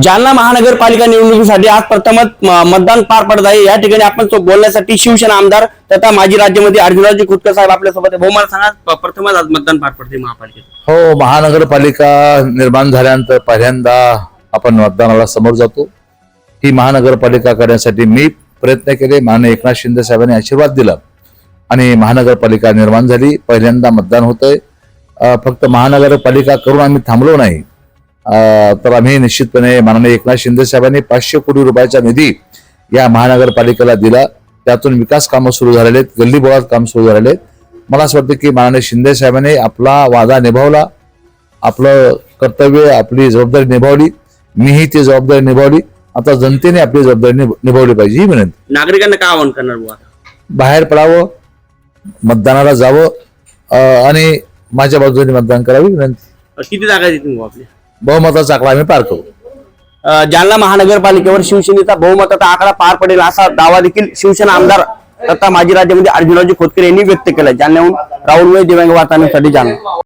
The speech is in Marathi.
जालना महानगरपालिका निवडणुकीसाठी आज प्रथमच म- मतदान पार पडत आहे. या ठिकाणी आपण तो बोलण्यासाठी शिवसेना आमदार तथा माजी राज्यमंत्री अर्जुनराजे खोतकर साहेब आपल्यासोबत आहे. सांगा प्रथमच आज मतदान पार पडते महापालिकेत. हो महानगरपालिका निर्माण झाल्यानंतर पहिल्यांदा आपण मतदानाला समोर जातो. ही महानगरपालिका करण्यासाठी मी प्रयत्न केले. माननीय एकनाथ शिंदे साहेबांनी आशीर्वाद दिला आणि महानगरपालिका निर्माण झाली. पहिल्यांदा मतदान होतंय. फक्त महानगरपालिका करून आम्ही थांबलो नाही. तर आम्ही निश्चितपणे माननीय एकनाथ शिंदे साहेबांनी पाचशे कोटी रुपयाचा निधी या महानगरपालिकेला दिला. त्यातून विकास कामं सुरू झालेले आहेत गल्ली बोळात काम सुरू झालेले आहेत मला असं वाटतं की माननीय शिंदे साहेबांनी आपला वादा निभावला आपलं कर्तव्य आपली जबाबदारी निभावली. मीही ती जबाबदारी निभावली. आता जनतेने आपली जबाबदारी निभ- निभावली पाहिजे ही विनंती. नागरिकांना काय आवाहन करणार बाहेर पडावं मतदानाला जावं आणि माझ्या बाजूने मतदान करावी विनंती. किती जागा आपल्या? बहुमताचा आकडा आम्ही पार करू. अ, जालना महानगरपालिकेवर शिवसेनेचा बहुमताचा आकडा पार पडेल असा दावा देखील शिवसेना आमदार तथा माजी राज्यमंत्री अर्जुनराजे खोतकर यांनी व्यक्त केला. जालन्याहून राहुल दिव्यांग वार्तांसाठी जालना.